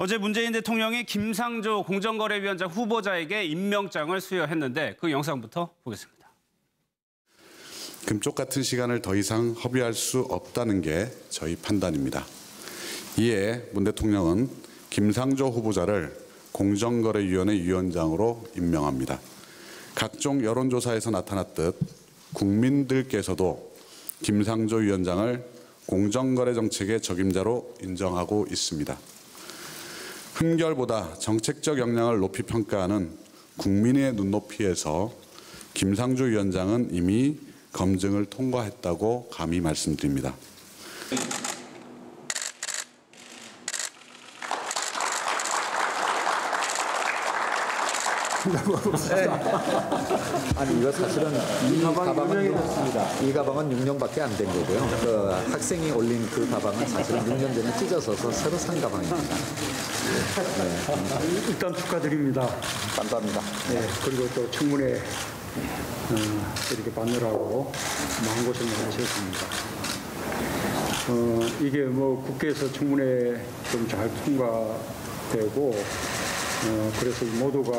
어제 문재인 대통령이 김상조 공정거래위원장 후보자에게 임명장을 수여했는데 그 영상부터 보겠습니다. 금쪽 같은 시간을 더 이상 허비할 수 없다는 게 저희 판단입니다. 이에 문 대통령은 김상조 후보자를 공정거래위원회 위원장으로 임명합니다. 각종 여론조사에서 나타났듯 국민들께서도 김상조 위원장을 공정거래 정책의 적임자로 인정하고 있습니다. 흠결보다 정책적 역량을 높이 평가하는 국민의 눈높이에서 김상조 위원장은 이미 검증을 통과했다고 감히 말씀드립니다. 아니 이거 사실은 이 가방은 이 가방은 6년밖에 안 된 거고요. 그 학생이 올린 그 가방은 사실은 6년 전에 찢어져서 새로 산 가방입니다. 일단 축하드립니다. 감사합니다. 네, 그리고 또 청문회 어, 이렇게 받느라고 마음고생 많으셨습니다. 어, 이게 뭐 국회에서 청문회 좀 잘 통과되고 어, 그래서 모두가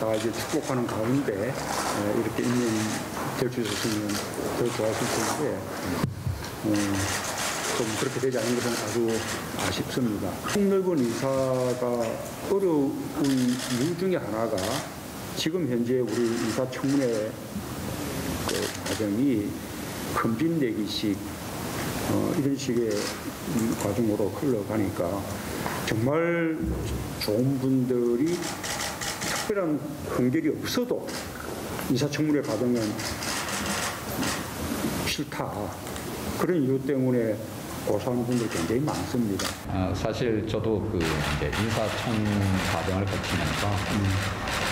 다 이제 축복하는 가운데 어, 이렇게 임명될 수 있었으면 더 좋았을 텐데 어, 좀 그렇게 되지 않은 것은 아주 아쉽습니다. 폭넓은 인사가 어려운 이유 중에 하나가 지금 현재 우리 인사청문회 그 과정이 검진내기식 어, 이런 식의 음, 과정으로 흘러가니까 정말 좋은 분들이 특별한 공결이 없어도 인사청문회 과정은 싫다. 그런 이유 때문에 고소하는 분들이 굉장히 많습니다. 어, 사실 저도 그 이제 인사청 과정을 거치면서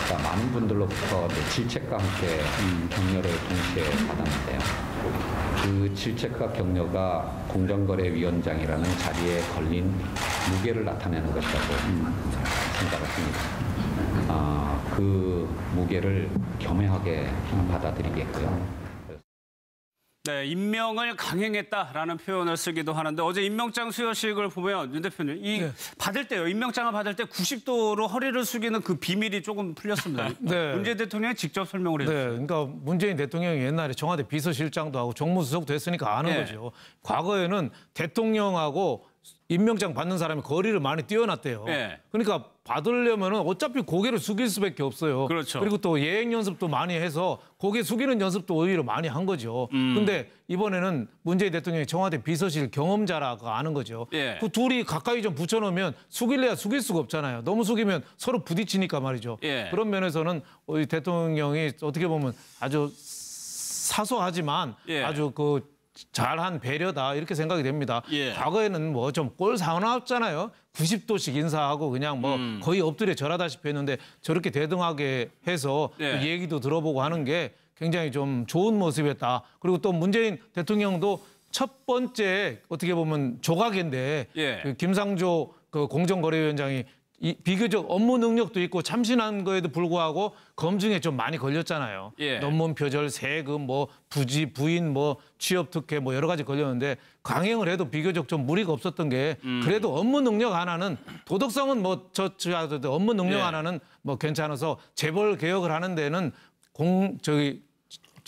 자, 많은 분들로부터 질책과 함께 격려를 동시에 받았는데요. 그 질책과 격려가 공정거래위원장이라는 자리에 걸린 무게를 나타내는 것이라고 생각을 합니다. 아, 그 무게를 겸허하게 받아들이겠고요. 네, 임명을 강행했다라는 표현을 쓰기도 하는데 어제 임명장 수여식을 보면 윤 대표님 이 받을 때요 임명장을 받을 때 90도로 허리를 숙이는 그 비밀이 조금 풀렸습니다. 네. 문재인 대통령이 직접 설명을 네, 해주셨어요. 그러니까 문재인 대통령이 옛날에 청와대 비서실장도 하고 정무수석도 했으니까 아는 네. 거죠. 과거에는 대통령하고 임명장 받는 사람이 거리를 많이 뛰어났대요. 네. 그러니까 받으려면 은 어차피 고개를 숙일 수밖에 없어요. 그렇죠. 리고 또 예행 연습도 많이 해서 고개 숙이는 연습도 오히려 많이 한 거죠. 음. 근데 이번에는 문재인 대통령이 청와대 비서실 경험자라고 아는 거죠. 예. 그 둘이 가까이 좀 붙여놓으면 숙일래야 숙일 수가 없잖아요. 너무 숙이면 서로 부딪히니까 말이죠. 예. 그런 면에서는 우리 대통령이 어떻게 보면 아주 사소하지만 예. 아주 그 잘한 배려다 이렇게 생각이 됩니다. 예. 과거에는 뭐 좀 꼴 사나웠잖아요. 90도씩 인사하고 그냥 뭐 음. 거의 엎드려 절하다시피 했는데 저렇게 대등하게 해서 예. 그 얘기도 들어보고 하는 게 굉장히 좀 좋은 모습이었다. 그리고 또 문재인 대통령도 첫 번째 어떻게 보면 조각인데 예. 그 김상조 그 공정거래위원장이 이 비교적 업무 능력도 있고 참신한 거에도 불구하고 검증에 좀 많이 걸렸잖아요. 예. 논문 표절, 세금, 뭐 부지, 부인, 뭐 취업 특혜 뭐 여러 가지 걸렸는데 강행을 해도 비교적 좀 무리가 없었던 게 음. 그래도 업무 능력 하나는 도덕성은 뭐저 업무 능력 예. 하나는 뭐 괜찮아서 재벌 개혁을 하는 데는 공 저기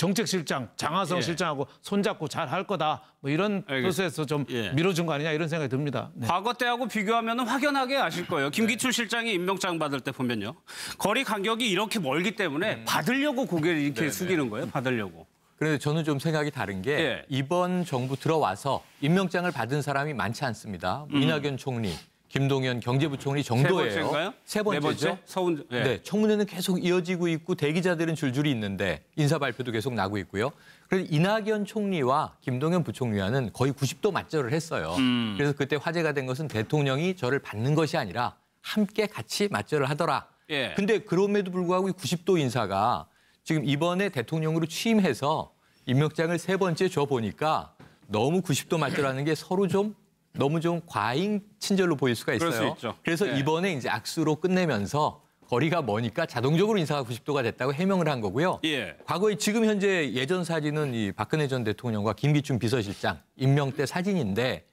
정책실장 장하성 예. 실장하고 손잡고 잘 할 거다 뭐 이런 알겠- 뜻에서 좀 예. 밀어준 거 아니냐 이런 생각이 듭니다. 네. 과거 때하고 비교하면 확연하게 아실 거예요. 김기춘 실장이 임명장 받을 때 보면요. 거리 간격이 이렇게 멀기 때문에 받으려고 고개를 이렇게 숙이는 거예요. 받으려고. 그런데 저는 좀 생각이 다른 게 예. 이번 정부 들어와서 임명장을 받은 사람이 많지 않습니다. 이낙연 총리, 김동연 경제부총리 정도예요. 세 번째인가요? 세네 번째죠. 번째? 서훈. 네. 네, 청문회는 계속 이어지고 있고 대기자들은 줄줄이 있는데 인사 발표도 계속 나고 있고요. 그래서 이낙연 총리와 김동연 부총리와는 거의 90도 맞절을 했어요. 음. 그래서 그때 화제가 된 것은 대통령이 저를 받는 것이 아니라 함께 같이 맞절을 하더라. 예. 근데 그럼에도 불구하고 이 90도 인사가 지금 이번에 대통령으로 취임해서 임명장을 세 번째 줘 보니까 너무 90도 맞절하는 게 서로 좀 너무 좀 과잉 친절로 보일 수가 있어요. 그래서 네. 이번에 이제 악수로 끝내면서 거리가 머니까 자동적으로 인사가 90도가 됐다고 해명을 한 거고요. 예. 과거에 지금 현재 예전 사진은 이 박근혜 전 대통령과 김기춘 비서실장 임명 때 사진인데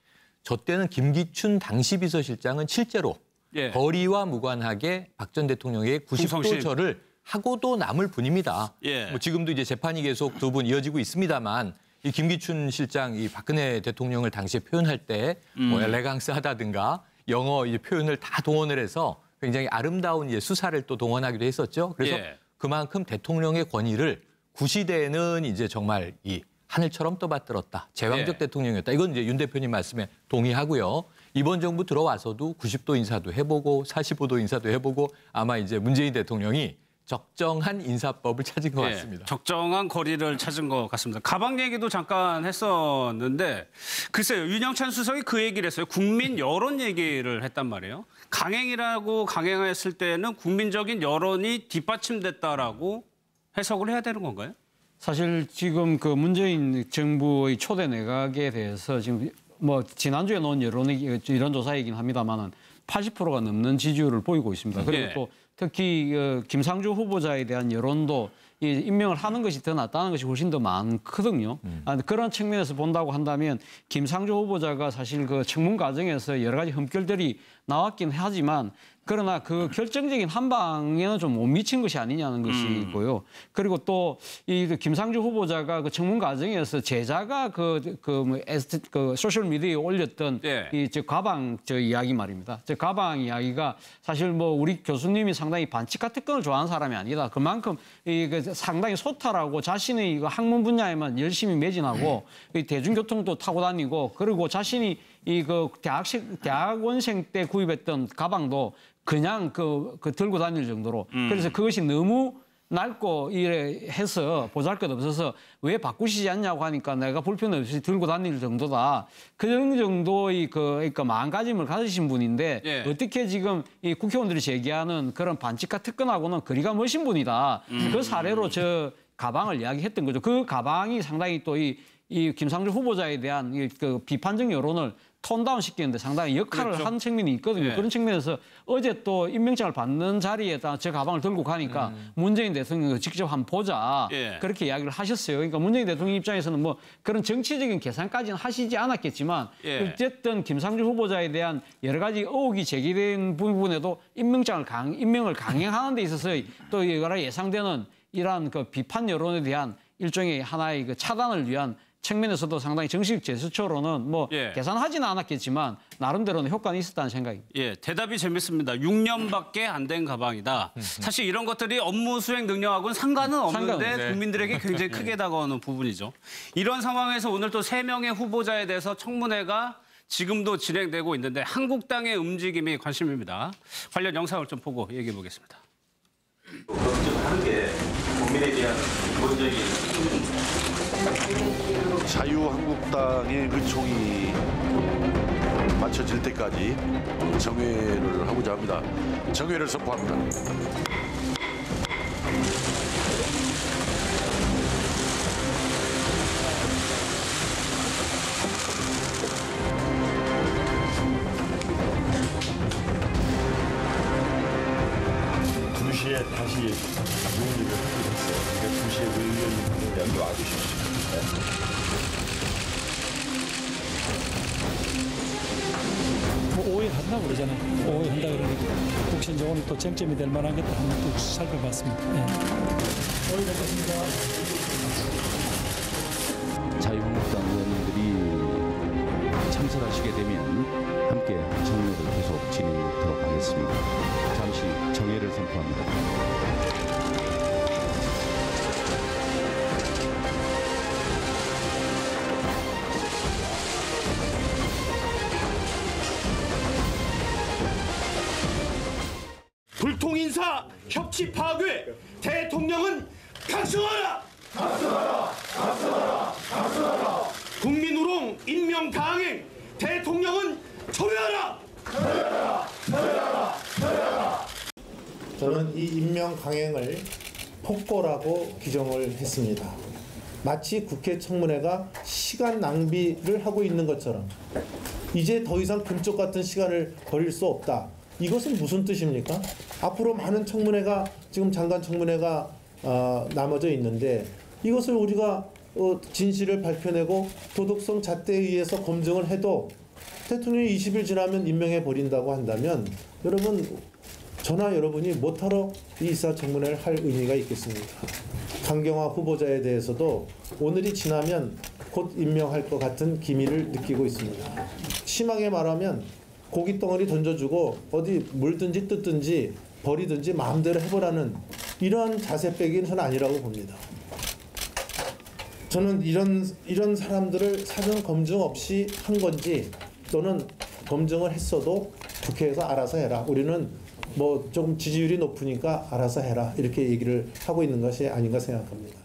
저 때는 김기춘 당시 비서실장은 실제로 예. 거리와 무관하게 박 전 대통령의 충성심. 90도 절을 하고도 남을 뿐입니다. 예. 뭐 지금도 이제 재판이 계속 두 분 이어지고 있습니다만 이 김기춘 실장 이 박근혜 대통령을 당시에 표현할 때뭐 음. 엘레강스하다든가 영어 이제 표현을 다 동원을 해서 굉장히 아름다운 이제 수사를 또 동원하기도 했었죠. 그래서 예. 그만큼 대통령의 권위를 구시대는 이제 정말 이 하늘처럼 떠받들었다. 제왕적 예. 대통령이었다. 이건 이제 윤 대표님 말씀에 동의하고요. 이번 정부 들어와서도 90도 인사도 해보고 45도 인사도 해보고 아마 이제 문재인 대통령이 적정한 인사법을 찾은 것 예, 같습니다. 적정한 거리를 찾은 것 같습니다. 가방 얘기도 잠깐 했었는데 글쎄요 윤영찬 수석이 그 얘기를 했어요. 국민 여론 얘기를 했단 말이에요. 강행이라고 강행했을 때는 국민적인 여론이 뒷받침됐다라고 해석을 해야 되는 건가요? 사실 지금 그 문재인 정부의 초대 내각에 대해서 지금 뭐 지난주에 놓은 여론 이런 조사이긴 합니다만은 80%가 넘는 지지율을 보이고 있습니다. 그리고 예. 또 특히 어, 김상조 후보자에 대한 여론도 이 임명을 하는 것이 더 낫다는 것이 훨씬 더 많거든요. 아, 그런 측면에서 본다고 한다면 김상조 후보자가 사실 그 청문 과정에서 여러 가지 흠결들이 나왔긴 하지만 그러나 그 결정적인 한 방에는 좀 못 미친 것이 아니냐는 것이고요. 그리고 또 이 김상조 후보자가 그 청문 과정에서 제자가 그그 에스트 그 소셜 미디어에 올렸던 예. 이저 가방 저 이야기 말입니다. 저 가방 이야기가 사실 뭐 우리 교수님이 상당히 반칙과 특권을 좋아하는 사람이 아니다. 그만큼 이그 상당히 소탈하고 자신의 이거 학문 분야에만 열심히 매진하고 이 대중교통도 타고 다니고 그리고 자신이 이 그 대학생 대학원생 때 구입했던 가방도 그냥 그, 그 들고 다닐 정도로 그래서 그것이 너무 낡고 이래 해서 보잘것 없어서 왜 바꾸시지 않냐고 하니까 내가 불편 없이 들고 다닐 정도다. 그런 정도의 그 그러니까 마음가짐을 가지신 분인데 예. 어떻게 지금 이 국회의원들이 제기하는 그런 반칙과 특권하고는 거리가 멀신 분이다. 그 사례로 저 가방을 이야기했던 거죠. 그 가방이 상당히 또 이 이 김상조 후보자에 대한 이 그 비판적 여론을 톤다운 시키는데 상당히 역할을 그렇죠. 한 측면이 있거든요. 예. 그런 측면에서 어제 또 임명장을 받는 자리에다 저 가방을 들고 가니까 문재인 대통령이 직접 한번 보자 예. 그렇게 이야기를 하셨어요. 그러니까 문재인 대통령 입장에서는 뭐 그런 정치적인 계산까지는 하시지 않았겠지만 예. 어쨌든 김상조 후보자에 대한 여러 가지 의혹이 제기된 부분에도 임명장을 강 임명을 강행하는 데 있어서 또 여러 예상되는 이러한 그 비판 여론에 대한 일종의 하나의 그 차단을 위한 측면에서도 상당히 정식 제스처로는 뭐 예. 계산하지는 않았겠지만 나름대로는 효과는 있었다는 생각입니다. 예, 대답이 재밌습니다. 6년밖에 안 된 가방이다. 사실 이런 것들이 업무 수행 능력하고는 상관은 없는데 상관은, 네. 국민들에게 굉장히 크게 다가오는 부분이죠. 이런 상황에서 오늘 또 세 명의 후보자에 대해서 청문회가 지금도 진행되고 있는데 한국당의 움직임이 관심입니다. 관련 영상을 좀 보고 얘기해 보겠습니다. 하는 게 국민에 대한 기본적인 자유한국당의 의총이 마쳐질 때까지 정회를 하고자 합니다. 정회를 선포합니다. 또 쟁점이 될 만하겠다 한번 또 살펴봤습니다. 예. 자유한국당 의원님들이 참석하시게 되면 함께 저는 이 임명 강행을 폭거라고 규정을 했습니다. 마치 국회 청문회가 시간 낭비를 하고 있는 것처럼 이제 더 이상 금쪽 같은 시간을 버릴 수 없다. 이것은 무슨 뜻입니까? 앞으로 많은 청문회가 지금 장관 청문회가 어, 남아져 있는데 이것을 우리가 어, 진실을 밝혀내고 도덕성 잣대에 의해서 검증을 해도 대통령이 20일 지나면 임명해 버린다고 한다면 여러분 저나 여러분이 못하러 이 이사청문회를 할 의미가 있겠습니까? 강경화 후보자에 대해서도 오늘이 지나면 곧 임명할 것 같은 기미를 느끼고 있습니다. 심하게 말하면 고기 덩어리 던져주고 어디 물든지 뜯든지 버리든지 마음대로 해보라는 이러한 자세 빼기는 저는 아니라고 봅니다. 저는 이런 이런 사람들을 사전 검증 없이 한 건지 또는 검증을 했어도 국회에서 알아서 해라. 우리는 뭐 조금 지지율이 높으니까 알아서 해라. 이렇게 얘기를 하고 있는 것이 아닌가 생각합니다.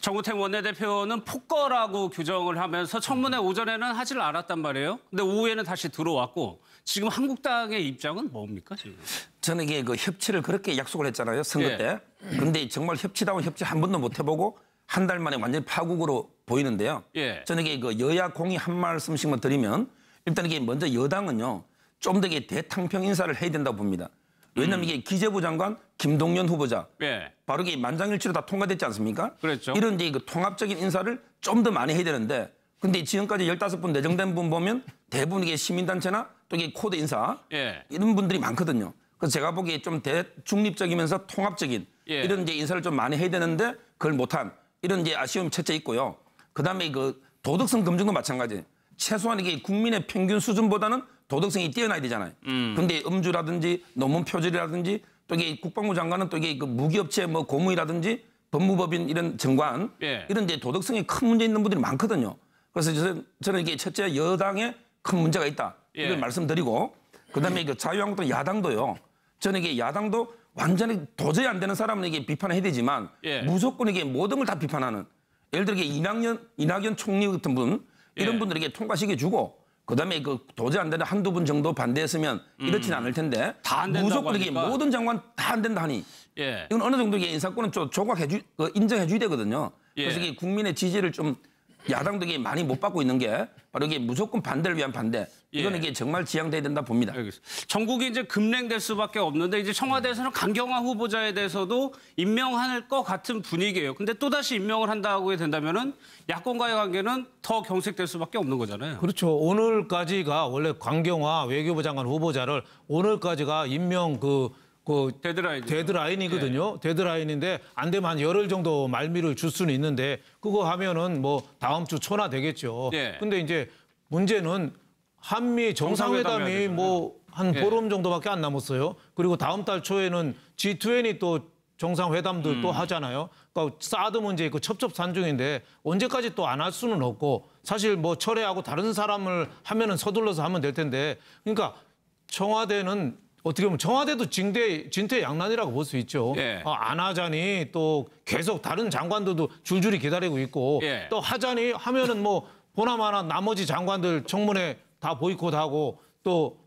정우택 원내대표는 폭거라고 규정을 하면서 청문회 오전에는 하지를 않았단 말이에요. 근데 오후에는 다시 들어왔고 지금 한국당의 입장은 뭡니까 지금? 저는 이게 그 협치를 그렇게 약속을 했잖아요 선거 예. 때. 그런데 정말 협치다운 협치 한 번도 못 해보고 한 달 만에 완전히 파국으로 보이는데요. 예. 저는 이게 그 여야 공이 한 말씀씩만 드리면 일단 이게 먼저 여당은요 좀더 이게 대탕평 인사를 해야 된다고 봅니다. 왜냐하면 이게 기재부 장관 김동연 후보자 예. 바로 이게 만장일치로 다 통과됐지 않습니까? 그랬죠. 이런 이제 그 통합적인 인사를 좀 더 많이 해야 되는데 근데 지금까지 15분 내정된 분 보면 대부분 이게 시민단체나 또 이게 코드 인사 예. 이런 분들이 많거든요. 그래서 제가 보기에 좀 대중립적이면서 통합적인 예. 이런 이제 인사를 좀 많이 해야 되는데 그걸 못한 이런 이제 아쉬움이 첫째 있고요. 그다음에 그 도덕성 검증도 마찬가지. 최소한 이게 국민의 평균 수준보다는 도덕성이 뛰어나야 되잖아요. 근데 음주라든지 논문 표절이라든지 또 이게 국방부 장관은 또 이게 그 무기업체 뭐 고무이라든지 법무법인 이런 정관 예. 이런 이제 도덕성에 큰 문제 있는 분들이 많거든요. 그래서 저는, 저는 이게 첫째 여당에 큰 문제가 있다. 이걸 예. 말씀드리고 그다음에 그 자유한국당 야당도요. 저는 이게 야당도 완전히 도저히 안 되는 사람은 이게 비판해야 되지만 예. 무조건 이게 모든 걸 다 비판하는 예를 들어 이낙연 이낙연 총리 같은 분 이런 예. 분들에게 통과시켜 주고 그다음에 그 도저히 안 되는 한두 분 정도 반대했으면 이렇지는 않을 텐데 음. 다안 된다고 무조건 이게 하니까. 모든 장관 다 안 된다 하니 예. 이건 어느 정도 이게 인사권은 좀 조각해 주 어, 인정해 줘야 되거든요. 예. 그래서 이게 국민의 지지를 좀 야당도 이게 많이 못 받고 있는 게 바로 이게 무조건 반대를 위한 반대. 이건 예. 이게 정말 지양돼야 된다 봅니다. 알겠습니다. 전국이 이제 급냉될 수밖에 없는데 이제 청와대에서는 강경화 후보자에 대해서도 임명할 것 같은 분위기예요. 근데 또 다시 임명을 한다고 된다면은 야권과의 관계는 더 경색될 수밖에 없는 거잖아요. 그렇죠. 오늘까지가 원래 광경화 외교부 장관 후보자를 오늘까지가 임명 그, 그 데드라인. 데드라인이거든요. 데드라인인데 안 되면 한 열흘 정도 말미를 줄 수는 있는데 그거 하면은 뭐 다음 주 초나 되겠죠. 예. 근데 이제 문제는 한미 정상회담이 정상회담이 해야 뭐한 예. 보름 정도밖에 안 남았어요. 그리고 다음 달 초에는 G20이 또 정상회담도 음. 또 하잖아요. 그러니까 사드 문제 있고 첩첩산중인데 언제까지 또 안 할 수는 없고 사실 뭐 철회하고 다른 사람을 하면은 서둘러서 하면 될 텐데 그러니까 청와대는 어떻게 보면 청와대도 징대 진퇴 양난이라고 볼 수 있죠. 예. 어, 안 하자니 또 계속 다른 장관들도 줄줄이 기다리고 있고 예. 또 하자니 하면은 뭐 보나마나 나머지 장관들 청문회 다 보이콧하고 또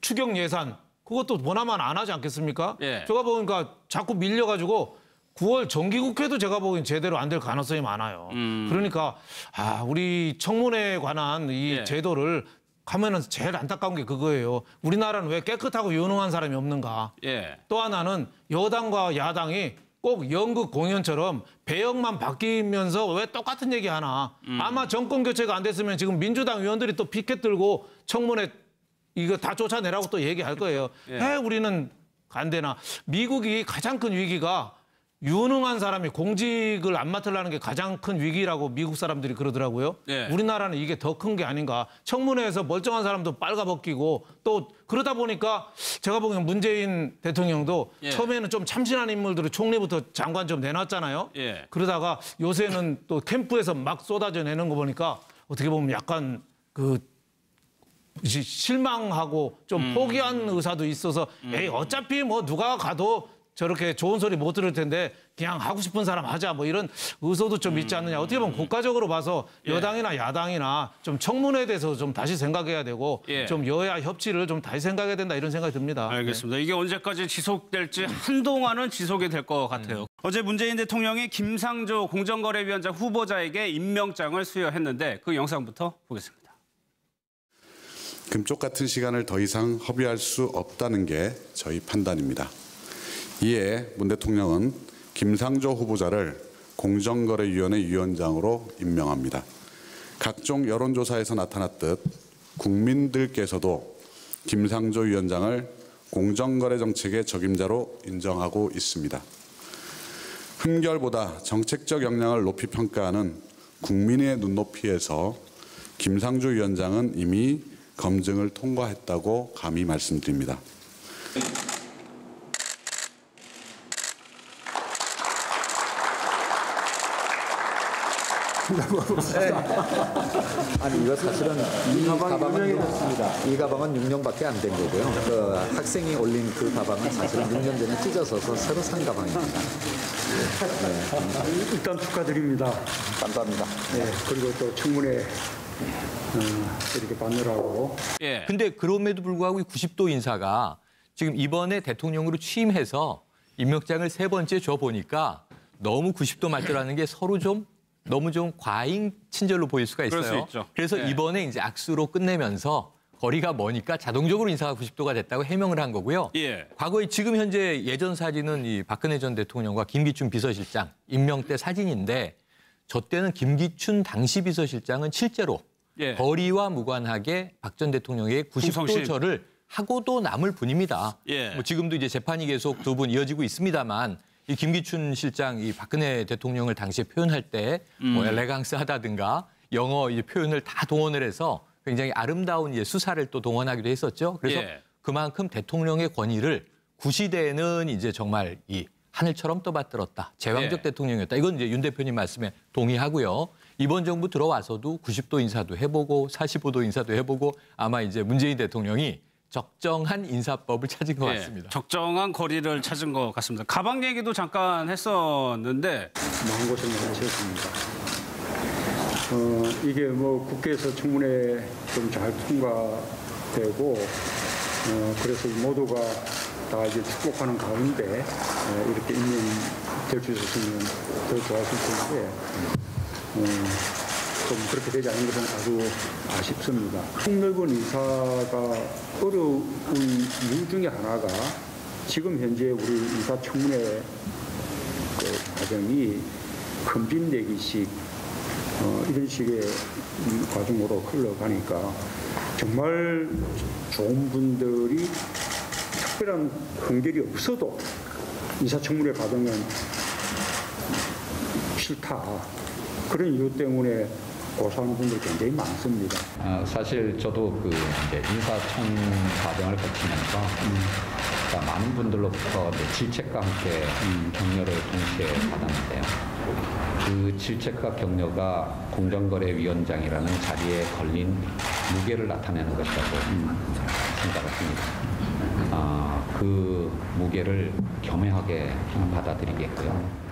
추경 예산 그것도 보나마나 안 하지 않겠습니까? 예. 제가 보니까 자꾸 밀려가지고 9월 정기국회도 제가 보기엔 제대로 안 될 가능성이 많아요. 그러니까 아 우리 청문회에 관한 이 예. 제도를 하면은 제일 안타까운 게 그거예요. 우리나라는 왜 깨끗하고 유능한 사람이 없는가? 예. 또 하나는 여당과 야당이 꼭 연극 공연처럼 배역만 바뀌면서 왜 똑같은 얘기 하나? 아마 정권 교체가 안 됐으면 지금 민주당 의원들이 또 피켓 들고 청문회 이거 다 쫓아내라고 또 얘기할 거예요. 예. 왜 우리는 안 되나? 미국이 가장 큰 위기가 유능한 사람이 공직을 안 맡으려는 게 가장 큰 위기라고 미국 사람들이 그러더라고요. 예. 우리나라는 이게 더 큰 게 아닌가. 청문회에서 멀쩡한 사람도 빨가벗기고 또 그러다 보니까 제가 보기엔 문재인 대통령도 예. 처음에는 좀 참신한 인물들을 총리부터 장관 좀 내놨잖아요. 예. 그러다가 요새는 또 캠프에서 막 쏟아져 내는 거 보니까 어떻게 보면 약간 그 시- 실망하고 좀 음. 포기한 의사도 있어서 에이 어차피 뭐 누가 가도 저렇게 좋은 소리 못 들을 텐데 그냥 하고 싶은 사람 하자 뭐 이런 의도도 좀 있지 않느냐 어떻게 보면 국가적으로 봐서 음. 예. 여당이나 야당이나 좀 청문회에 대해서 좀 다시 생각해야 되고 예. 좀 여야 협치를 좀 다시 생각해야 된다 이런 생각이 듭니다. 알겠습니다. 이게 언제까지 지속될지 한동안은 지속이 될 것 같아요. 어제 문재인 대통령이 김상조 공정거래위원장 후보자에게 임명장을 수여했는데 그 영상부터 보겠습니다. 금쪽 같은 시간을 더 이상 허비할 수 없다는 게 저희 판단입니다. 이에 문 대통령은 김상조 후보자를 공정거래위원회 위원장으로 임명합니다. 각종 여론조사에서 나타났듯 국민들께서도 김상조 위원장을 공정거래 정책의 적임자로 인정하고 있습니다. 흠결보다 정책적 역량을 높이 평가하는 국민의 눈높이에서 김상조 위원장은 이미 검증을 통과했다고 감히 말씀드립니다. 아니 이거 사실은 이 가방은. 이 가방은 6년밖에 안 된 거고요. 그 학생이 올린 그 가방은 사실은 6년 전에 찢어서서 새로 산 가방입니다. 일단 축하드립니다. 감사합니다. 네, 그리고 또 청문회 어, 이렇게 받느라고 예. 근데 그럼에도 불구하고 이 90도 인사가 지금 이번에 대통령으로 취임해서 임명장을 세 번째 줘 보니까 너무 90도 맞더라는 게 서로 좀 너무 좀 과잉 친절로 보일 수가 있어요. 그래서 네. 이번에 이제 악수로 끝내면서 거리가 머니까 자동적으로 인사가 90도가 됐다고 해명을 한 거고요. 예. 과거에 지금 현재 예전 사진은 이 박근혜 전 대통령과 김기춘 비서실장 임명 때 사진인데 저 때는 김기춘 당시 비서실장은 실제로 예. 거리와 무관하게 박전 충성심. 90도 절을 하고도 남을 분입니다. 예. 뭐 지금도 이제 재판이 계속 두 분 이어지고 있습니다만 이 김기춘 실장 이 박근혜 대통령을 당시에 표현할 때뭐 음. 엘레강스하다든가 영어 이제 표현을 다 동원을 해서 굉장히 아름다운 이제 수사를 또 동원하기도 했었죠. 그래서 예. 그만큼 대통령의 권위를 구시대는 이제 정말 이 하늘처럼 떠받들었다. 제왕적 예. 대통령이었다. 이건 이제 윤 대표님 말씀에 동의하고요. 이번 정부 들어와서도 90도 인사도 해보고 45도 인사도 해보고 아마 이제 문재인 대통령이 적정한 인사법을 찾은 것 예, 같습니다. 적정한 거리를 찾은 것 같습니다. 가방 얘기도 잠깐 했었는데 마음고생 많으셨습니다. 어, 이게 뭐 국회에서 청문회 좀 잘 통과되고 어, 그래서 모두가 다 이제 축복하는 가운데 어, 이렇게 임명될 수 있었으면 더 좋았을 텐데 어, 좀 그렇게 되지 않은 것은 아주 아쉽습니다. 폭넓은 인사가 어려운 이유 중에 하나가 지금 현재 우리 인사청문회 그 과정이 검진내기식 어, 이런 식의 음, 과정으로 흘러가니까 정말 좋은 분들이 특별한 공결이 없어도 인사청문회 과정은 싫다. 그런 이유 때문에 고소하는 분들이 굉장히 많습니다. 아, 사실 저도 그 이제 인사청 과정을 거치면서 자, 많은 분들로부터 질책과 함께 격려를 동시에 받았는데요. 그 질책과 격려가 공정거래위원장이라는 자리에 걸린 무게를 나타내는 것이라고 생각을 합니다. 아, 그 무게를 겸허하게 받아들이겠고요.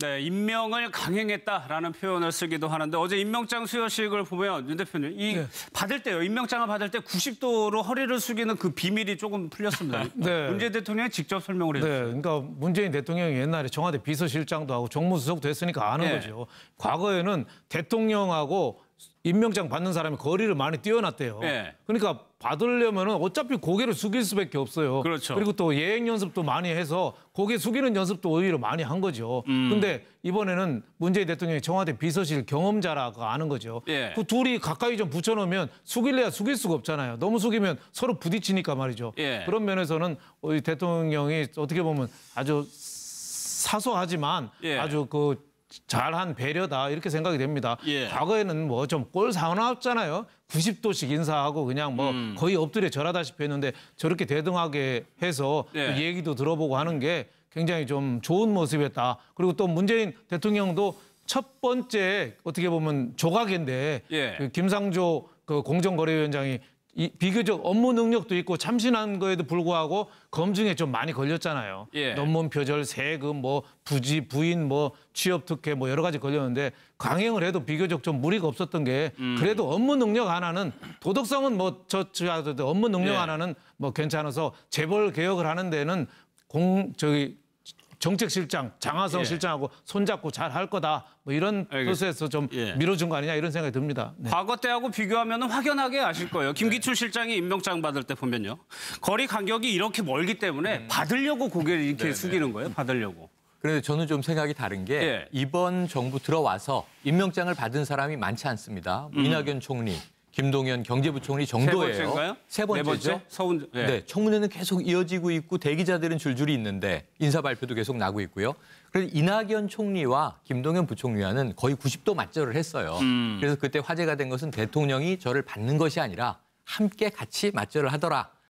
네, 임명을 강행했다라는 표현을 쓰기도 하는데 어제 임명장 수여식을 보면 윤 대표님 이 받을 때요 임명장을 받을 때 90도로 허리를 숙이는 그 비밀이 조금 풀렸습니다. 네. 문재인 대통령이 직접 설명을 네, 해주셨어요. 그러니까 문재인 대통령이 옛날에 청와대 비서실장도 하고 정무수석도 했으니까 아는 네. 거죠. 과거에는 대통령하고 임명장 받는 사람이 거리를 많이 뛰어났대요. 네. 그러니까 받으려면 어차피 고개를 숙일 수밖에 없어요. 그렇죠. 리고 또 예행 연습도 많이 해서 고개 숙이는 연습도 오히려 많이 한 거죠. 음. 근데 이번에는 문재인 대통령이 청와대 비서실 경험자라고 아는 거죠. 예. 그 둘이 가까이 좀 붙여놓으면 숙일래야 숙일 수가 없잖아요. 너무 숙이면 서로 부딪히니까 말이죠. 예. 그런 면에서는 우리 대통령이 어떻게 보면 아주 사소하지만 예. 아주 그 잘한 배려다 이렇게 생각이 됩니다. 예. 과거에는 뭐 좀꼴 사나웠잖아요. 90도씩 인사하고 그냥 뭐 음. 거의 엎드려 절하다시피 했는데 저렇게 대등하게 해서 예. 그 얘기도 들어보고 하는 게 굉장히 좀 좋은 모습이었다. 그리고 또 문재인 대통령도 첫 번째 어떻게 보면 조각인데 예. 그 김상조 그 공정거래위원장이 이 비교적 업무 능력도 있고 참신한 거에도 불구하고 검증에 좀 많이 걸렸잖아요. 예. 논문 표절, 세금, 뭐 부지, 부인, 뭐 취업 특혜 뭐 여러 가지 걸렸는데 강행을 해도 비교적 좀 무리가 없었던 게 음. 그래도 업무 능력 하나는 도덕성은 뭐 저저도 업무 능력 예. 하나는 뭐 괜찮아서 재벌 개혁을 하는 데는 공 저기 정책실장 장하성 예. 실장하고 손잡고 잘 할 거다 뭐 이런. 뜻에서 좀 예. 밀어준 거 아니냐 이런 생각이 듭니다. 네. 과거 때하고 비교하면 확연하게 아실 거예요. 김기춘 실장이 임명장 받을 때 보면요. 거리 간격이 이렇게 멀기 때문에 받으려고 고개를 이렇게 숙이는 거예요. 받으려고. 그런데 저는 좀 생각이 다른 게 예. 이번 정부 들어와서 임명장을 받은 사람이 많지 않습니다. 음. 이낙연 총리, 김동연 경제부총리 정도예요. 세 번째인가요? 세 네? 서훈 네. 네, 청문회는 계속 이어지고 있고 대기자들은 줄줄이 있는데 인사 발표도 계속 나고 있고요. 그래서 이낙연 총리와 김동연 부총리와는 거의 90도 맞절을 했어요. 음. 그래서 그때 화제가 된 것은 대통령이 저를 받는 것이 아니라 함께 같이 맞절을 하더라.